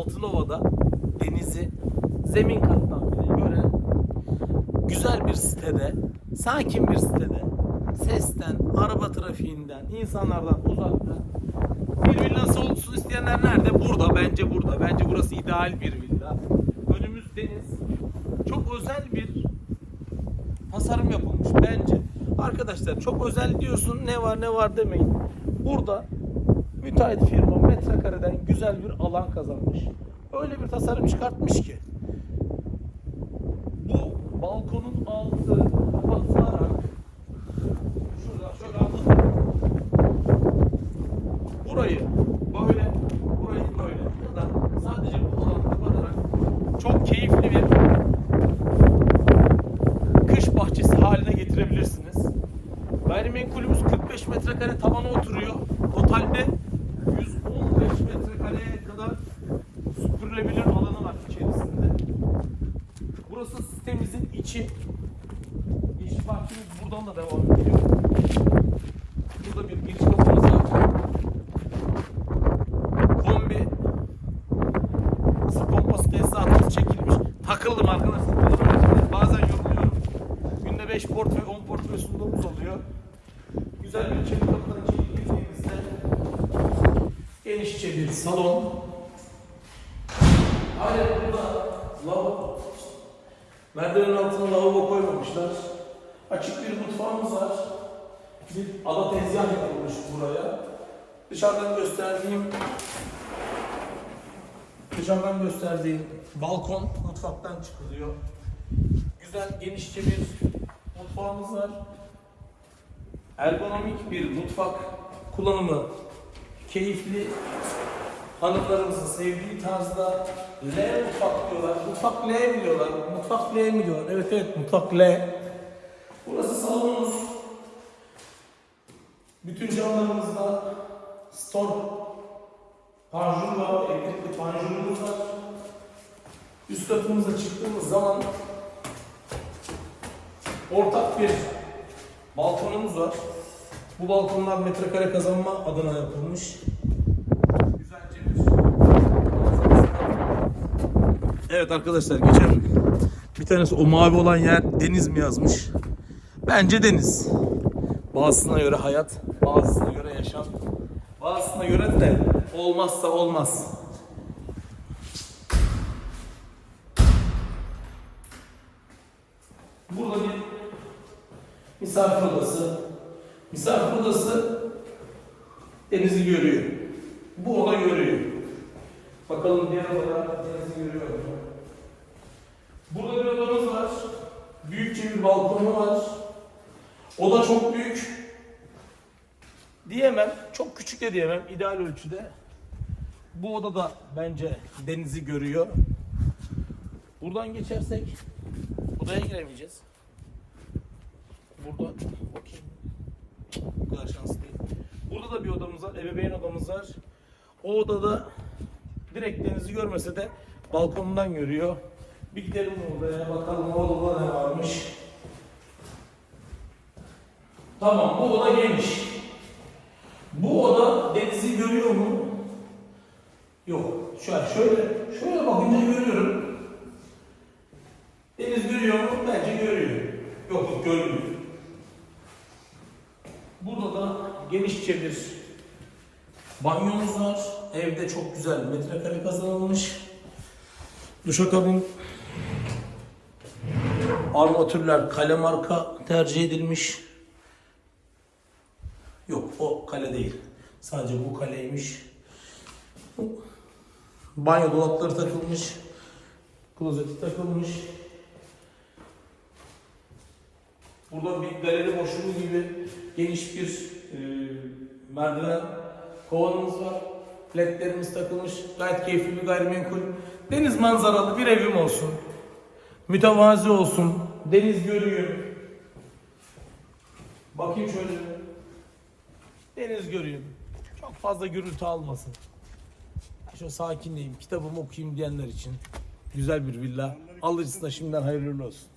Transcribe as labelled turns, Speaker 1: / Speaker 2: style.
Speaker 1: Altınova'da denizi zemin kattan bile gören güzel bir sitede, sakin bir sitede sesten, araba trafiğinden, insanlardan uzakta bir villası olsun isteyenler nerede? Burada, bence burada. Bence burası ideal bir villa. Önümüz deniz. Çok özel bir tasarım yapılmış bence. Arkadaşlar çok özel diyorsun ne var ne var demeyin. Burada müteahhit firma metrekareden güzel bir alan kazanmış. Öyle bir tasarım çıkartmış ki bu balkonun altı kapatılarak şurada şöyle anlatayım. Burayı böyle, burayı böyle ya da sadece bu alanı kapatarak çok keyifli bir kış bahçesi haline getirebilirsiniz. Gayrimenkulümüz 45 metrekare tavana oturuyor. Totalde 115 metrekareye kadar süpürülebilir alanı var içerisinde. Burası sitemizin içi. İş bahçemiz buradan da devam ediyor. Burada bir giriş kapımız var. Kombi ısı pompası tesisatımız çekilmiş. Takıldım arkadaşlar. Bazen yoruluyorum. Günde 5 portföy, 10 portföy sunduğumuz oluyor. Güzel bir çelik kapıdan içeri girdiğimizde genişçe bir salon. Aynen burada lavabo. Merdivenin altına lavabo koymamışlar. Açık bir mutfağımız var. Bir ada tezgah yapılmış buraya. Dışarıdan gösterdiğim dışarıdan gösterdiğim balkon mutfaktan çıkılıyor. Güzel genişçe bir mutfağımız var. Ergonomik bir mutfak kullanımı keyifli hanımlarımızın sevdiği tarzda L mutfak diyorlar. Mutfak L mi diyorlar? Mutfak L mi diyorlar? Evet evet mutfak L. Burası salonumuz. Bütün camlarımızda store panjur var, elektrikli panjurumuz var. Üst katımıza çıktığımız zaman ortak bir balkonumuz var. Bu balkonlar metrekare kazanma adına yapılmış. Evet arkadaşlar geçen bir tanesi o mavi olan yer deniz mi yazmış? Bence deniz. Bazısına göre hayat, bazısına göre yaşam, bazısına göre de olmazsa olmaz. Burada bir misafir odası. Misafir odası denizi görüyor. Bu oda görüyor. Bakalım diğer odalar denizi görüyor mu? Burada bir odamız var. Büyükçe bir balkonu var. Oda çok büyük. Diyemem. Çok küçük de diyemem. ideal ölçüde. Bu oda da bence denizi görüyor. Buradan geçersek odaya giremeyeceğiz. Burada bakayım. Bu kadar şanslı değil. Burada da bir odamız var. Ebeveyn odamız var. O odada direkt denizi görmese de balkonundan görüyor. Bir gidelim odaya bakalım odada ne varmış. Tamam bu oda geniş. Bu oda denizi görüyor mu? Yok. Şöyle şöyle şöyle bakınca görüyorum. Deniz görüyor mu? Bence görüyor. Yok yok görmüyor. Burada da genişçe bir banyomuz var. Evde çok güzel metrekare kazanılmış. Duşakabin armatürler kale marka tercih edilmiş. Yok o kale değil. Sadece bu kaleymiş. Banyo dolapları takılmış. Klozeti takılmış. Burada bir galeri boşluğu gibi geniş bir e, merdiven kovanımız var. Ledlerimiz takılmış. Gayet keyifli bir gayrimenkul. Deniz manzaralı bir evim olsun. Mütevazi olsun. Deniz görüyor. Bakayım şöyle. Deniz görüyor. Çok fazla gürültü almasın. Şöyle sakinleyeyim, kitabımı okuyayım diyenler için güzel bir villa. Alıcısına şimdiden hayırlı olsun.